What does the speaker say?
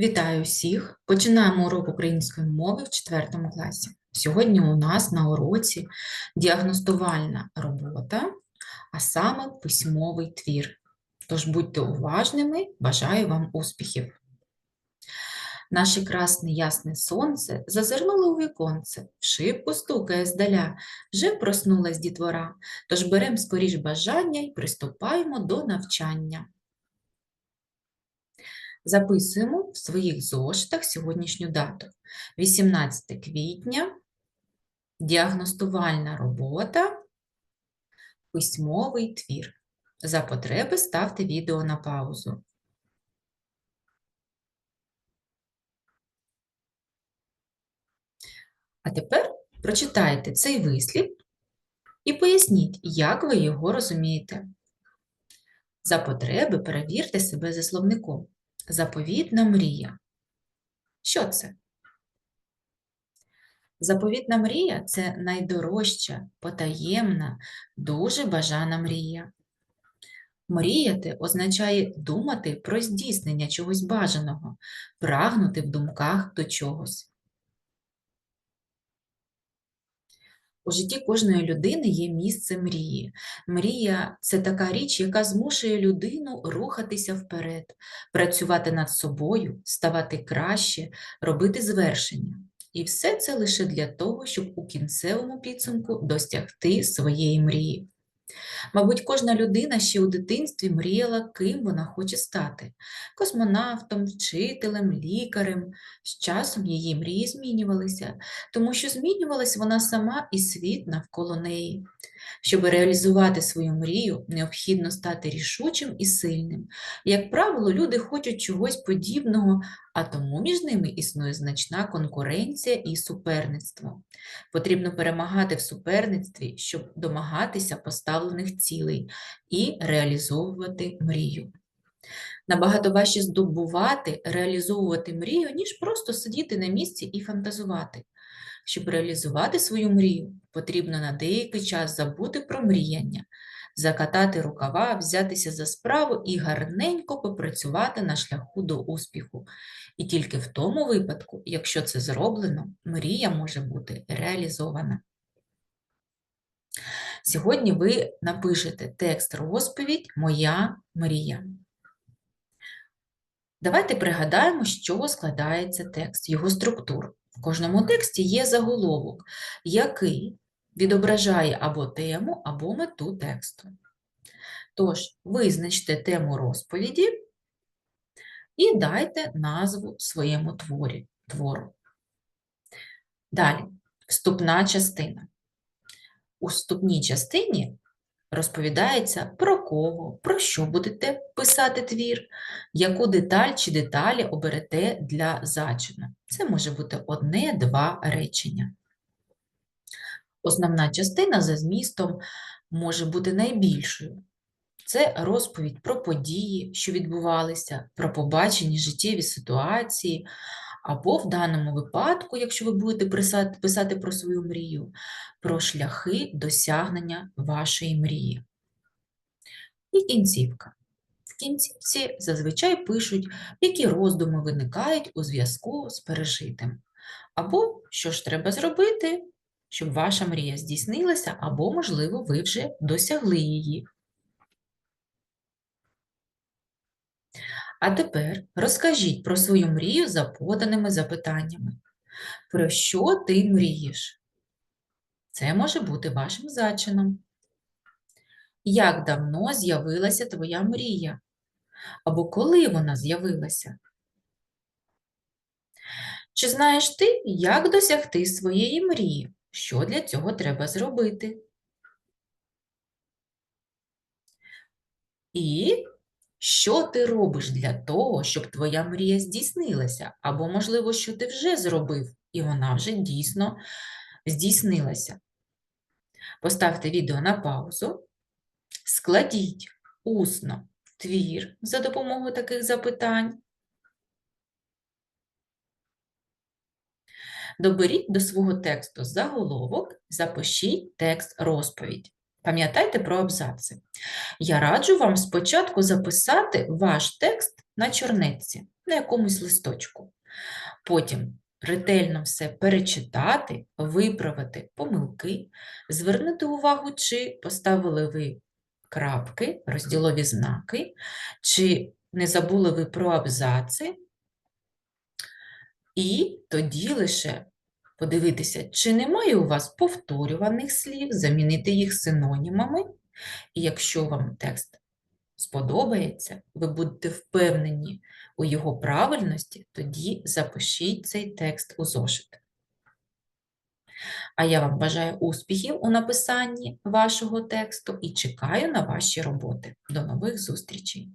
Вітаю всіх! Починаємо урок української мови в 4 класі. Сьогодні у нас на уроці діагностувальна робота, а саме письмовий твір. Тож будьте уважними, бажаю вам успіхів. Наше красне ясне сонце зазирнуло у віконце, в шибку стукає здаля, вже проснулась дітвора, тож берем скоріш бажання і приступаємо до навчання. Записуємо в своїх зошитах сьогоднішню дату. 18 квітня, діагностувальна робота, письмовий твір. За потреби ставте відео на паузу. А тепер прочитайте цей вислів і поясніть, як ви його розумієте. За потреби перевірте себе за словником. Заповітна мрія. Що це? Заповітна мрія це найдорожча, потаємна, дуже бажана мрія. Мріяти означає думати про здійснення чогось бажаного, прагнути в думках до чогось. У житті кожної людини є місце мрії. Мрія це така річ, яка змушує людину рухатися вперед, працювати над собою, ставати краще, робити звершення. І все це лише для того, щоб у кінцевому підсумку досягти своєї мрії. Мабуть, кожна людина ще у дитинстві мріяла, ким вона хоче стати космонавтом, вчителем, лікарем. З часом її мрії змінювалися, тому що змінювалась вона сама і світ навколо неї. Щоб реалізувати свою мрію, необхідно стати рішучим і сильним. Як правило, люди хочуть чогось подібного, а тому між ними існує значна конкуренція і суперництво. Потрібно перемагати в суперництві, щоб домагатися поставлених цілей і реалізовувати мрію. Набагато важче здобувати, реалізовувати мрію, ніж просто сидіти на місці і фантазувати. Щоб реалізувати свою мрію, потрібно на деякий час забути про мріяння, закатати рукава, взятися за справу і гарненько попрацювати на шляху до успіху. І тільки в тому випадку, якщо це зроблено, мрія може бути реалізована. Сьогодні ви напишете текст розповідь Моя мрія. Давайте пригадаємо, з чого складається текст, його структуру. В кожному тексті є заголовок, який відображає або тему, або мету тексту. Тож, визначте тему розповіді і дайте назву своєму творі, твору. Далі, вступна частина. У вступній частині розповідається про кого, про що будете писати твір, яку деталь чи деталі оберете для зачину. Це може бути одне-два речення. Основна частина за змістом може бути найбільшою. Це розповідь про події, що відбувалися, про побачені життєві ситуації, або в даному випадку, якщо ви будете писати, про свою мрію, про шляхи досягнення вашої мрії. І кінцівка. В кінцівці зазвичай пишуть, які роздуми виникають у зв'язку з пережитим. Або що ж треба зробити, щоб ваша мрія здійснилася, або, можливо, ви вже досягли її. А тепер розкажіть про свою мрію за поданими запитаннями. Про що ти мрієш? Це може бути вашим зачином. Як давно з'явилася твоя мрія? Або коли вона з'явилася? Чи знаєш ти, як досягти своєї мрії? Що для цього треба зробити? І що ти робиш для того, щоб твоя мрія здійснилася? Або, можливо, що ти вже зробив, і вона вже дійсно здійснилася. Поставте відео на паузу, складіть усно твір за допомогою таких запитань. Доберіть до свого тексту заголовок, запишіть текст розповідь. Пам'ятайте про абзаци. Я раджу вам спочатку записати ваш текст на чорнетці. на якомусь листочку. Потім ретельно все перечитати, виправити помилки, звернути увагу, чи поставили ви крапки, розділові знаки, чи не забули ви про абзаци, і тоді лише подивитися, чи немає у вас повторюваних слів, замінити їх синонімами. І якщо вам текст сподобається, ви будете впевнені у його правильності, тоді запишіть цей текст у зошит. А я вам бажаю успіхів у написанні вашого тексту і чекаю на ваші роботи. До нових зустрічей!